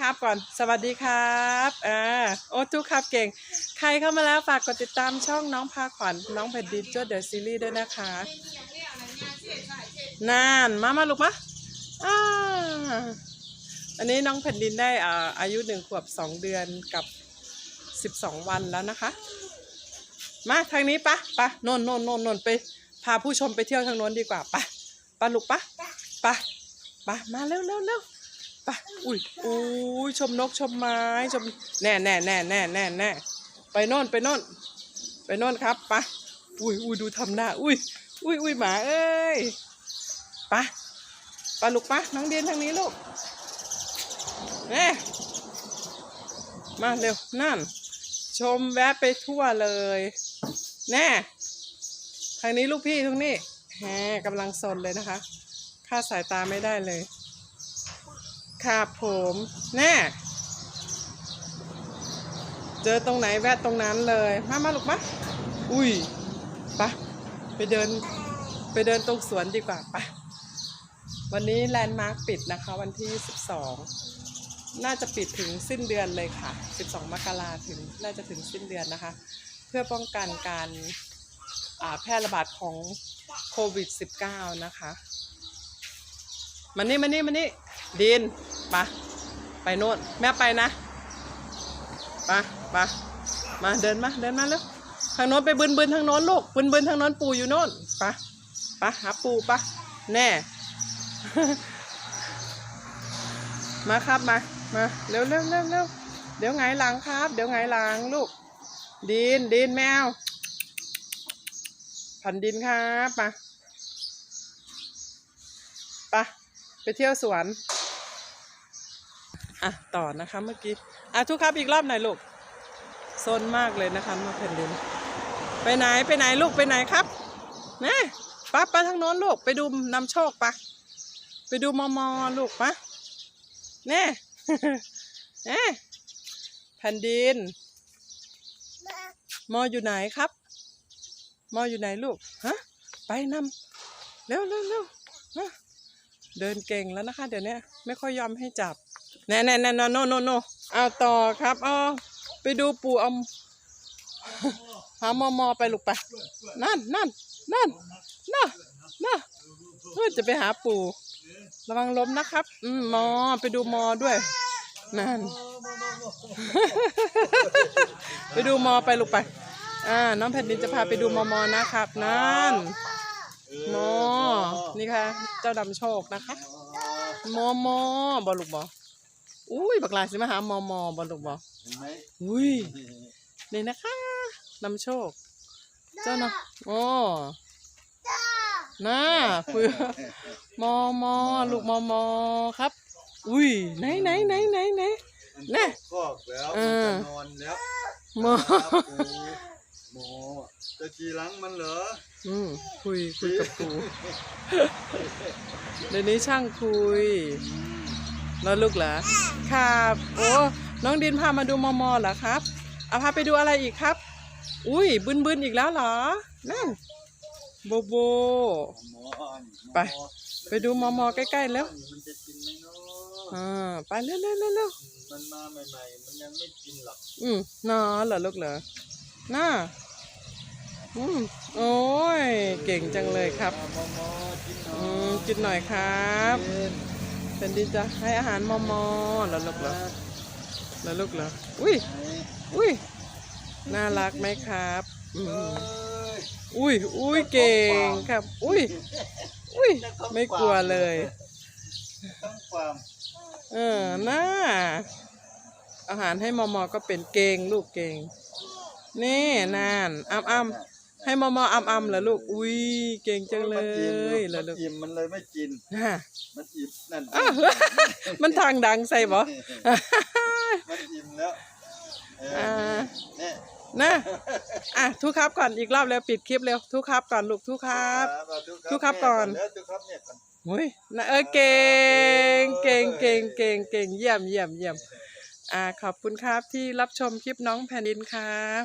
ครับก่อน สวัสดีครับอ่าโอ้ทุกครับเก่ง ใครเข้ามาแล้วฝากกดติดตามช่องน้องพาขวัญน้องแผ่นดินจดเดอะซีรีส์ด้วยนะคะนานมามาลูกมาอ่าอันนี้น้องแผ่นดินได้อ่าอายุหนึ่งขวบสองเดือนกับสิบสองวันแล้วนะคะ มาทางนี้ปะปะโนนโนนโนนโนนไป พาผู้ชมไปเที่ยวทางโน้นดีกว่าปะปะลูกปะปะปะมาเร็วเร็วเร็ว ไปอุ้ยอุ้ยชมนกชมไม้ชมแน่แน่แน่แน่แน่แน่ไปโน่นไปโน่นไปโน่นครับไปะอุ้ยอุ้ยดูทำหน้า อุ้ยอุ้ยอุ้ยหมาเอ้ยไปะปะลูกปะน้องเดียนทางนี้ลูกแน่มาเร็วนั่น ชมแวะไปทั่วเลย แน่ทางนี้ลูกพี่ทางนี้แหมกำลังสนเลยนะคะคาดสายตาไม่ได้เลย ครับผมแน่เจอตรงไหนแวะตรงนั้นเลย มามาลูกมาอุ้ยปะไปเดินไปเดินตรงสวนดีกว่าปะวันนี้แลนด์มาร์คปิดนะคะ วันที่ 12 น่าจะปิดถึงสิ้นเดือนเลยค่ะ 12 มกราถึงน่าจะถึงสิ้นเดือนนะคะ เพื่อป้องกันการแพร่ระบาดของโควิด -19 นะคะ มานี่มานี่มานี่ ดินไปะไปโน่นแม่ไปนะไปะปะมาเดินมาเดินมาเร็วทางโน้นไปบืนบืนทางโน้นลูกบืนบืนทางโน้นปู่อยู่โน่นไปะปะหาปู่ปะแน่ มาครับมามาเร็วเร็วเร็วเร็วเดี๋ยวไงหลังครับ เดี๋ยวไงหลังลูก ดินดินแมวผันดินครับมาไปะไปเที่ยวสวน อะต่อนะคะเมื่อกี้อะทุกครับอีกรอบหน่อยลูกโซนมากเลยนะคะมาแผ่นดิน ไปไหนไปไหนลูกไปไหนครับนะป้าไปทางโน้นลูกไปดูนำโชคปะไปดูมอมอลูกปะแน่แน่แผ่นดิน มออยู่ไหนครับ มออยู่ไหนลูกฮะไปนำเร็วเร็วเร็วฮะ เดินเก่งแล้วนะคะ เดี๋ยวนี้ไม่ค่อยยอมให้จับแน่แน่แน่โนโนโนโนเอาต่อครับเอไปดูปู่อาหามอมอไปลูกไปนั่นนั่นนั่นน่ะน่ะเพื่อจะไปหาปู่ ระวังล้มนะครับ อืมมอไปดูมอด้วย นั่น ไปดูมอไปลูกไป อ่า น้องแผ่นดินจะพาไปดูมอมอนะครับ นั่นมอนี่ค่ะ เจ้าดำโชคนะคะมอมอบอลูกบออุ้ยบักลาสิมาหามอมอบอลูกบอเห็นไหมอุ้ยนี่นะคะนำโชค เจ้าเนาะโอ้น่าคุยมอมอลูกมอมอครับ อุ้ยไหนไหนไหนไหนไหนมันแน่คอกแล้วเอมันอจะนอนแล้วมอครับปูหมอ จะขี่หลังมันเหรอ อืมคุยคุยกับครูเดี๋ยวนี้ช่างคุยอืมแล้วลูกเหรอครับโอ้น้องดินพามาดูมอมอเหรอครับเอาพาไปดูอะไรอีกครับ อุ้ยบึนบึนอีกแล้วเหรอนั่นโบโบหมอไป ไปดูมอมอใกล้ๆแล้วมันจะกินไหมเนาะอ่าไปเร็วเร็วเร็วเร็วมันมาใหม่ๆ มันยังไม่กินหรอก อืมน่าเหรอลูกเหรอน่า อืมโอ้ย เก่งจังเลยครับหมอหมอกินหน่ออืยมกินหน่อยครับกินเป็นดินจะให้อาหารมอมอเหรอลูกเหรอเหรอลูกเหรออุ้ยอุ้ยน่ารักไหมครับอืเอ้มยอุ้ยอุ้ยเก่งครับ อุ้ยอุ้ยไม่กลัวเลย ต้องความเออน่าอาหารให้มอมอก็เป็นเก่งลูกเก่งนี่นานอ้ำอ้ำ ให้มอมออ้ำอ้ำเหรอลูก อุ้ยเก่งจังเลยเหรอมันลูกอิ่มมันเลยไม่กินน่ะมันอิ่มนั่น อ้าวมันทางดังใส่บ่ มันอิ่มแล้วเอออ่าเนี่ยนะอะทุกครับก่อนอีกรอบแล้วปิดคลิปเร็วทุกครับก่อนลูกทุกครับ เอาทุทุกครับก่อนแล้วทุกครับเนี่ยก่อนโอ้ยนะเออเก่งเก่งเก่งเก่งเก่งเยี่ยมเยี่ยมเยี่ยมอ่าขอบคุณครับที่รับชมคลิปน้องแผ่นดินครับ